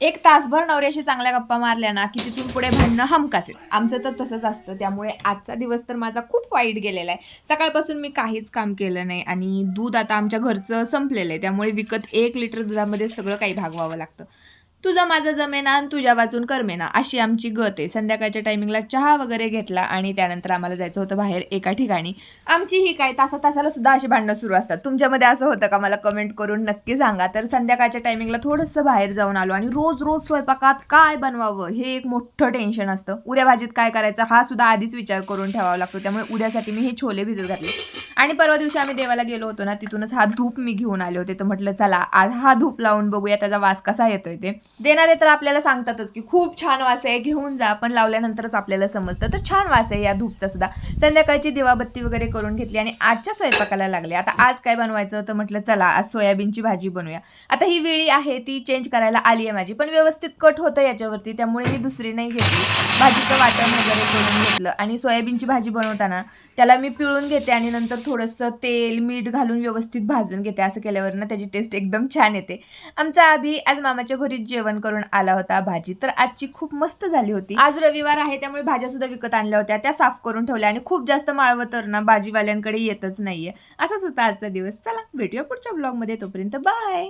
एक तासभर नवऱ्याशी चांगल्या गप्पा मारल्या ना की तिथून पुढे भांडणं हमकास येत आमचं तर तसंच असतं. त्यामुळे आजचा दिवस तर माझा खूप वाईट गेलेला आहे. सकाळपासून मी काहीच काम केलं नाही आणि दूध आता आमच्या घरचं संपलेलं आहे. त्यामुळे विकत एक लिटर दुधामध्ये सगळं काही भागवावं लागतं. तुझं माझं जमेना आणि तुझ्या वाचून करमेना अशी आमची गत आहे. संध्याकाळच्या टायमिंगला चहा वगैरे घेतला आणि त्यानंतर आम्हाला जायचं होतं बाहेर एका ठिकाणी. आमची ही काय तासा तासाला सुद्धा अशी भांडणं सुरू असतात. तुमच्यामध्ये असं होतं का? मला कमेंट करून नक्की सांगा. तर संध्याकाळच्या टायमिंगला थोडंसं बाहेर जाऊन आलो आणि रोज रोज स्वयंपाकात काय बनवावं हे एक मोठं टेन्शन असतं. उद्या भाजीत काय करायचं हा सुद्धा आधीच विचार करून ठेवावा लागतो. त्यामुळे उद्यासाठी मी हे छोले भिजत घातले. आणि परवा दिवशी आम्ही देवाला गेलो होतो ना तिथूनच हा धूप मी घेऊन आले होते. तर म्हटलं चला आज हा धूप लावून बघूया त्याचा वास कसा येतोय ते. देणारे तर आपल्याला सांगतातच की खूप छान वास आहे घेऊन जा. पण लावल्यानंतरच आपल्याला समजतं. तर छान वास आहे या धूपचा सुद्धा. संध्याकाळची दिवाबत्ती वगैरे करून घेतली आणि आजच्या स्वयंपाकाला लागले. आता आज काय बनवायचं? तर म्हटलं चला आज सोयाबीनची भाजी बनवूया आता ही वेळी आहे ती चेंज करायला आली आहे माझी. पण व्यवस्थित कट होतं याच्यावरती त्यामुळे मी दुसरी नाही घेतली. भाजीचं वाटण वगैरे करून घेतलं. आणि सोयाबीनची भाजी बनवताना त्याला मी पिळून घेते आणि नंतर थोडंसं तेल मीठ घालून व्यवस्थित भाजून घेते. असं केल्यावर ना त्याची टेस्ट एकदम छान येते. आमचा आभी आज मामाच्या घरी जेवण करून आला होता भाजी. तर आजची खूप मस्त झाली होती. आज रविवार आहे त्यामुळे भाज्या सुद्धा विकत आणल्या होत्या. त्या साफ करून ठेवल्या आणि खूप जास्त माळवं तर ना भाजीवाल्यांकडे येतच नाहीये. असाच होता आजचा दिवस. चला भेटूया पुढच्या ब्लॉगमध्ये तोपर्यंत बाय